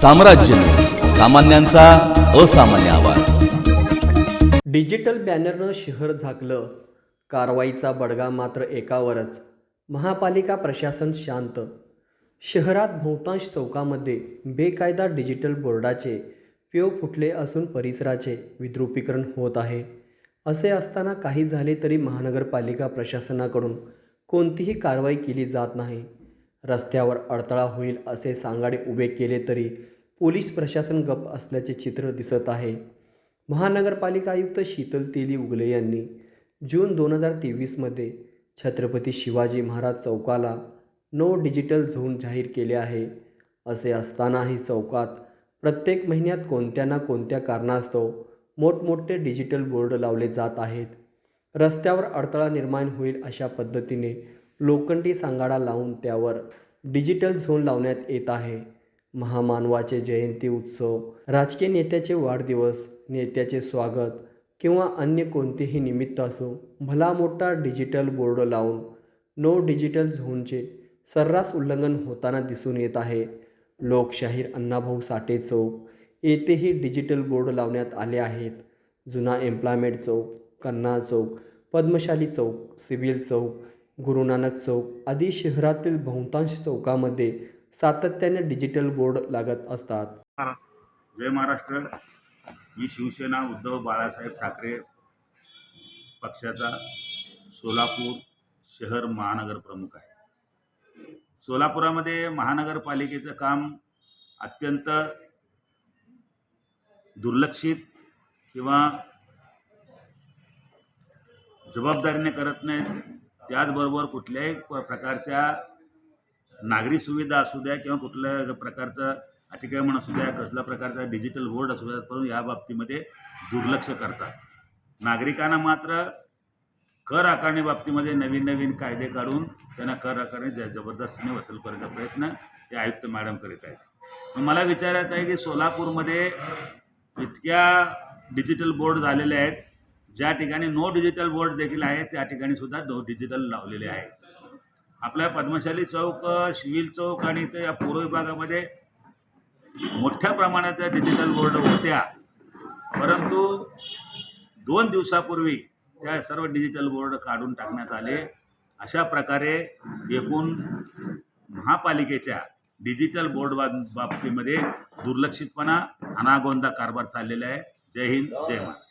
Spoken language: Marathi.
साम्राज्य सामान्यांचा असामान्य आवाज. डिजिटल बॅनरनं शहर झाकलं. कारवाईचा बडगा मात्र एकावरच. महापालिका प्रशासन शांत. शहरात बहुतांश चौकामध्ये बेकायदा डिजिटल बोर्डाचे पेव फुटले असून परिसराचे विद्रुपीकरण होत आहे. असे असताना काही झाले तरी महानगरपालिका प्रशासनाकडून कोणतीही कारवाई केली जात नाही. रस्त्यावर अडथळा होईल असे सांगाडे उभे केले तरी पोलीस प्रशासन गप्प असल्याचे चित्र दिसत आहे. महानगरपालिका आयुक्त शीतल तेली उगले यांनी जून दोन हजार तेवीसमध्ये छत्रपती शिवाजी महाराज चौकाला नो डिजिटल झोन जाहीर केले आहे. असे असतानाही चौकात प्रत्येक महिन्यात कोणत्या ना कोणत्या कारणास्तव मोठमोठे डिजिटल बोर्ड लावले जात आहेत. रस्त्यावर अडथळा निर्माण होईल अशा पद्धतीने लोखंडी सांगाडा लावून त्यावर डिजिटल झोन लावण्यात येत आहे. महामानवाचे जयंती उत्सव राजकीय नेत्याचे वाढदिवस नेत्याचे स्वागत किंवा अन्य कोणतेही निमित्त असो भला मोठा डिजिटल बोर्ड लावून नो डिजिटल झोनचे सर्रास उल्लंघन होताना दिसून येत आहे. लोकशाहीर अण्णाभाऊ साठे चौक येथेही डिजिटल बोर्ड लावण्यात आले आहेत. जुना एम्प्लॉयमेंट चौक कन्ना चौक पद्मशाली चौक सिव्हिल चौक गुरु नानक चौक आदी शहरातील बहुतांश चौकामध्ये सातत्याने डिजिटल बोर्ड लागत असतात. जय महाराष्ट्र. मी शिवसेना उद्धव बाळासाहेब ठाकरे पक्षाचा सोलापूर शहर महानगर प्रमुख आहे. सोलापुरामध्ये महानगरपालिकेचं काम अत्यंत दुर्लक्षित किंवा जबाबदारीने करत नाहीत. त्याचबरोबर कुठल्याही प- प्रकारच्या नागरी सुविधा असू द्या किंवा कुठल्या प्रकारचं अतिक्रमण असू द्या कसल्या प्रकारचा डिजिटल बोर्ड असू द्या परंतु या बाबतीमध्ये दुर्लक्ष करतात. नागरिकांना मात्र कर आकारणी बाबतीमध्ये नवीन नवीन कायदे काढून त्यांना कर आकारणी जबरदस्तीने वसूल करायचा प्रयत्न ते आयुक्त मॅडम करीत आहेत. मला विचारायचं आहे की सोलापूरमध्ये इतक्या डिजिटल बोर्ड झालेले आहेत ज्या ठिकाणी नो डिजिटल बोर्ड देखील आहे त्या ठिकाणी सुद्धा दो डिजिटल लावलेले आहे आपल्या पद्मशाली चौक शिविल चौक आणि इथे या पूर्व विभागामध्ये मोठ्या प्रमाणात डिजिटल बोर्ड होत्या. परंतु दोन दिवसापूर्वी त्या सर्व डिजिटल बोर्ड काढून टाकण्यात आले. अशा प्रकारे एकूण महापालिकेच्या डिजिटल बोर्ड बाबतीमध्ये दुर्लक्षितपणा अनागोंदा कारभार चाललेला आहे. जय हिंद जय महाराष्ट्र.